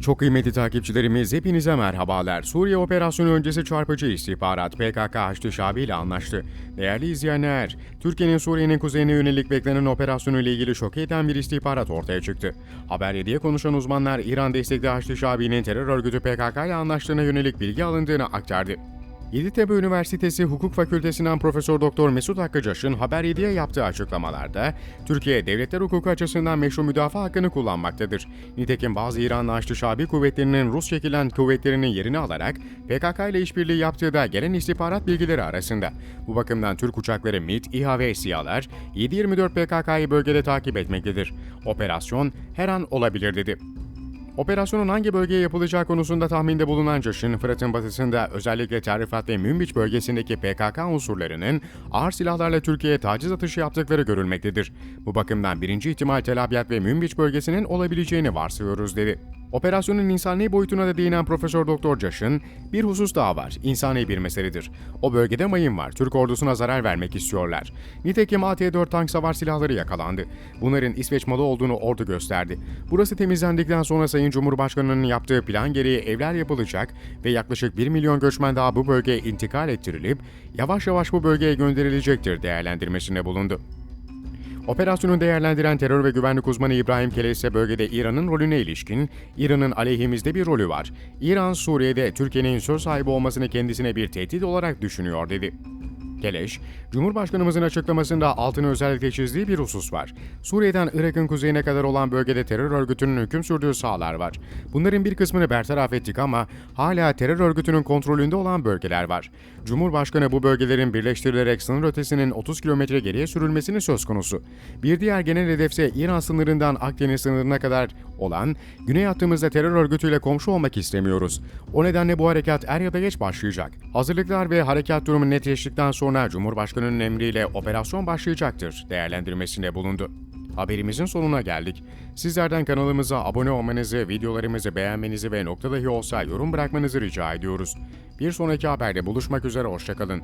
Çok kıymetli takipçilerimiz hepinize merhabalar. Suriye operasyonu öncesi çarpıcı istihbarat PKK Haçlı Şabi ile anlaştı. Değerli izleyenler, Türkiye'nin Suriye'nin kuzeyine yönelik beklenen operasyonu ile ilgili şok eden bir istihbarat ortaya çıktı. Haber 7'ye konuşan uzmanlar İran destekli Haçlı Şabi'nin terör örgütü PKK ile anlaştığına yönelik bilgi alındığını aktardı. Yeditepe Üniversitesi Hukuk Fakültesinden Profesör Doktor Mesut Hakkıcaş'ın Haber 7'ye yaptığı açıklamalarda Türkiye devletler hukuku açısından meşru müdafaa hakkını kullanmaktadır. Nitekim bazı İranlı Haçlı Şabi kuvvetlerinin Rus çekilen kuvvetlerinin yerini alarak PKK ile işbirliği yaptığı da gelen istihbarat bilgileri arasında. Bu bakımdan Türk uçakları MİT, İHA ve SİHA'lar 7-24 PKK'yı bölgede takip etmektedir. Operasyon her an olabilir dedi. Operasyonun hangi bölgeye yapılacağı konusunda tahminde bulunan Caş'ın Fırat'ın batısında özellikle Terrifat ve Münbiç bölgesindeki PKK unsurlarının ağır silahlarla Türkiye'ye taciz atışı yaptıkları görülmektedir. Bu bakımdan birinci ihtimal Tel Abyad ve Münbiç bölgesinin olabileceğini varsayıyoruz dedi. Operasyonun insani boyutuna da değinen Profesör Doktor Caş'ın bir husus daha var. İnsani bir meseledir. O bölgede mayın var. Türk ordusuna zarar vermek istiyorlar. Nitekim AT-4 tank savar silahları yakalandı. Bunların İsveç malı olduğunu ordu gösterdi. Burası temizlendikten sonra Sayın Cumhurbaşkanı'nın yaptığı plan gereği evler yapılacak ve yaklaşık 1 milyon göçmen daha bu bölgeye intikal ettirilip yavaş yavaş bu bölgeye gönderilecektir değerlendirmesinde bulundu. Operasyonu değerlendiren terör ve güvenlik uzmanı İbrahim Kele ise bölgede İran'ın rolüne ilişkin, İran'ın aleyhimizde bir rolü var. İran, Suriye'de Türkiye'nin söz sahibi olmasını kendisine bir tehdit olarak düşünüyor dedi. Keleş, Cumhurbaşkanımızın açıklamasında altını özellikle çizdiği bir husus var. Suriye'den Irak'ın kuzeyine kadar olan bölgede terör örgütünün hüküm sürdüğü sahalar var. Bunların bir kısmını bertaraf ettik ama hala terör örgütünün kontrolünde olan bölgeler var. Cumhurbaşkanı bu bölgelerin birleştirilerek sınır ötesinin 30 kilometre geriye sürülmesini söz konusu. Bir diğer genel hedefse İran sınırından Akdeniz sınırına kadar olan güney hattımızda terör örgütüyle komşu olmak istemiyoruz. O nedenle bu harekat er ya da geç başlayacak. Hazırlıklar ve harekat durumu netleştikten sonra Cumhurbaşkanı'nın emriyle operasyon başlayacaktır değerlendirmesinde bulundu. Haberimizin sonuna geldik. Sizlerden kanalımıza abone olmanızı, videolarımızı beğenmenizi ve nokta dahi olsa yorum bırakmanızı rica ediyoruz. Bir sonraki haberde buluşmak üzere, hoşçakalın.